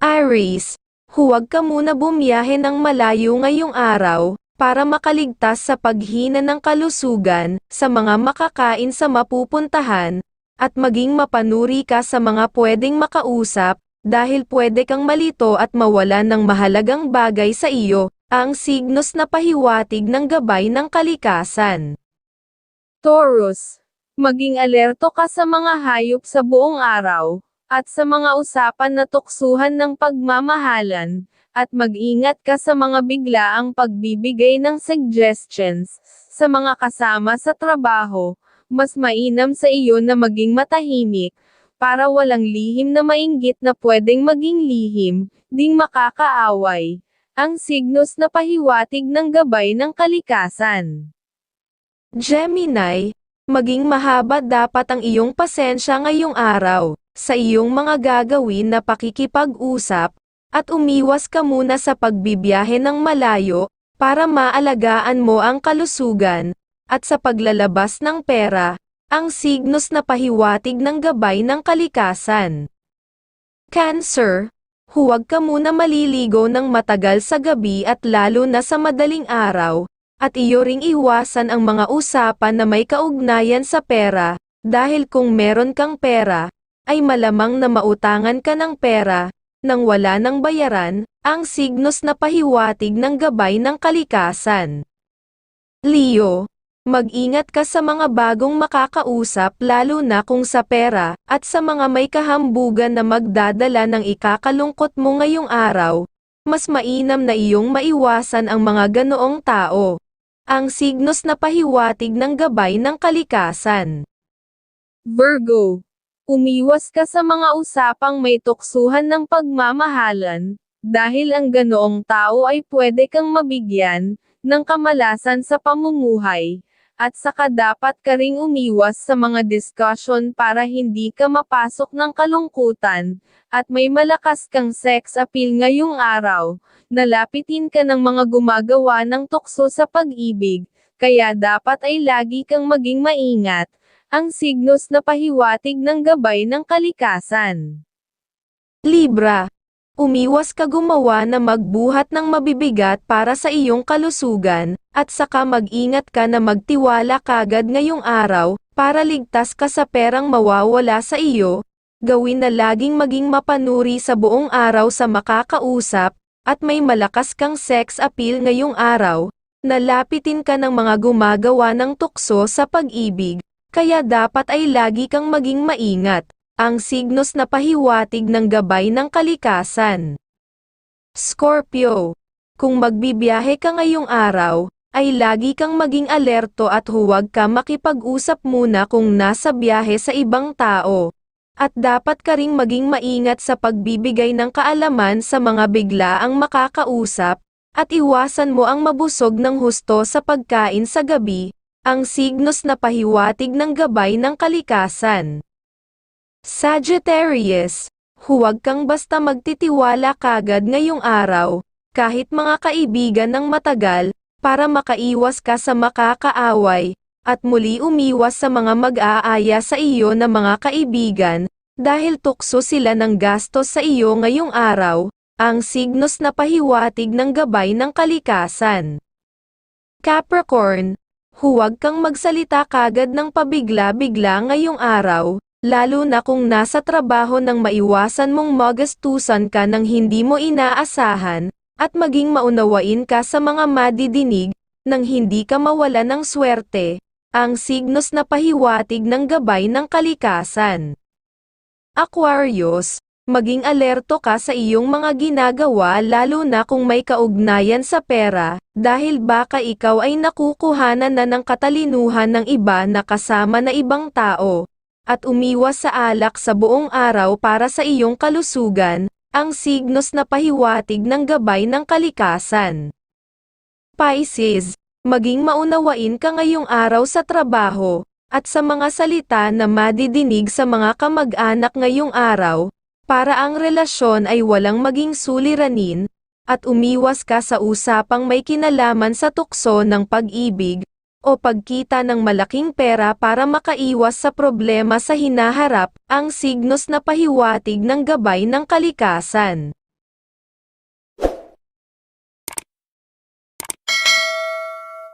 Aries, huwag ka muna bumiyahe ng malayo ngayong araw, para makaligtas sa paghina ng kalusugan, sa mga makakain sa mapupuntahan, at maging mapanuri ka sa mga pwedeng makausap, dahil pwede kang malito at mawalan ng mahalagang bagay sa iyo, ang signos na pahiwatig ng gabay ng kalikasan. Taurus, maging alerto ka sa mga hayop sa buong araw, at sa mga usapan na tuksuhan ng pagmamahalan, at mag-ingat ka sa mga biglaang pagbibigay ng suggestions, sa mga kasama sa trabaho, mas mainam sa iyo na maging matahimik, para walang lihim na mainggit na pwedeng maging lihim, ding makakaaway. Ang signos na pahiwatig ng gabay ng kalikasan. Gemini, maging mahaba dapat ang iyong pasensya ngayong araw, sa iyong mga gagawin na pakikipag-usap, at umiwas ka muna sa pagbibiyahe ng malayo, para maalagaan mo ang kalusugan, at sa paglalabas ng pera, ang signos na pahiwatig ng gabay ng kalikasan. Cancer, huwag ka muna maliligo ng matagal sa gabi at lalo na sa madaling araw, at iyo ring iwasan ang mga usapan na may kaugnayan sa pera, dahil kung meron kang pera, ay malamang na mautangan ka ng pera, nang wala ng bayaran, ang signos na pahiwatig ng gabay ng kalikasan. Leo, mag-ingat ka sa mga bagong makakausap lalo na kung sa pera, at sa mga may kahambugan na magdadala ng ikakalungkot mo ngayong araw, mas mainam na iyong maiwasan ang mga ganoong tao. Ang signos na pahiwatig ng gabay ng kalikasan. Virgo, umiwas ka sa mga usapang may tuksuhan ng pagmamahalan, dahil ang ganoong tao ay pwede kang mabigyan ng kamalasan sa pamumuhay, at saka dapat ka ring umiwas sa mga discussion para hindi ka mapasok ng kalungkutan, at may malakas kang sex appeal ngayong araw, nalapitin ka ng mga gumagawa ng tukso sa pag-ibig, kaya dapat ay lagi kang maging maingat, ang signos na pahiwatig ng gabay ng kalikasan. Libra, umiwas ka gumawa na magbuhat ng mabibigat para sa iyong kalusugan, at saka mag-ingat ka na magtiwala kagad ngayong araw, para ligtas ka sa perang mawawala sa iyo, gawin na laging maging mapanuri sa buong araw sa makakausap, at may malakas kang sex appeal ngayong araw, nalapitin ka ng mga gumagawa ng tukso sa pag-ibig, kaya dapat ay lagi kang maging maingat, ang signos na pahiwatig ng gabay ng kalikasan. Scorpio, kung magbibiyahe ka ngayong araw, ay lagi kang maging alerto at huwag ka makipag-usap muna kung nasa biyahe sa ibang tao. At dapat ka ring maging maingat sa pagbibigay ng kaalaman sa mga biglaang makakausap, at iwasan mo ang mabusog ng husto sa pagkain sa gabi, ang signos na pahiwatig ng gabay ng kalikasan. Sagittarius, huwag kang basta magtitiwala kagad ngayong araw, kahit mga kaibigan ng matagal, para makaiwas ka sa makakaaway, at muli umiwas sa mga mag-aaya sa iyo na mga kaibigan, dahil tukso sila ng gastos sa iyo ngayong araw, ang signos na pahiwatig ng gabay ng kalikasan. Capricorn, huwag kang magsalita kagad ng pabigla-bigla ngayong araw, lalo na kung nasa trabaho nang maiwasan mong magastusan ka ng hindi mo inaasahan, at maging maunawain ka sa mga madidinig, nang hindi ka mawala ng swerte, ang signos na pahiwatig ng gabay ng kalikasan. Aquarius, maging alerto ka sa iyong mga ginagawa lalo na kung may kaugnayan sa pera, dahil baka ikaw ay nakukuhanan na ng katalinuhan ng iba na kasama na ibang tao, at umiwas sa alak sa buong araw para sa iyong kalusugan, ang signos na pahiwatig ng gabay ng kalikasan. Pisces, maging maunawain ka ngayong araw sa trabaho, at sa mga salita na madidinig sa mga kamag-anak ngayong araw, para ang relasyon ay walang maging suliranin, at umiwas ka sa usapang may kinalaman sa tukso ng pag-ibig, o pagkita ng malaking pera para makaiwas sa problema sa hinaharap, ang signos na pahiwatig ng gabay ng kalikasan.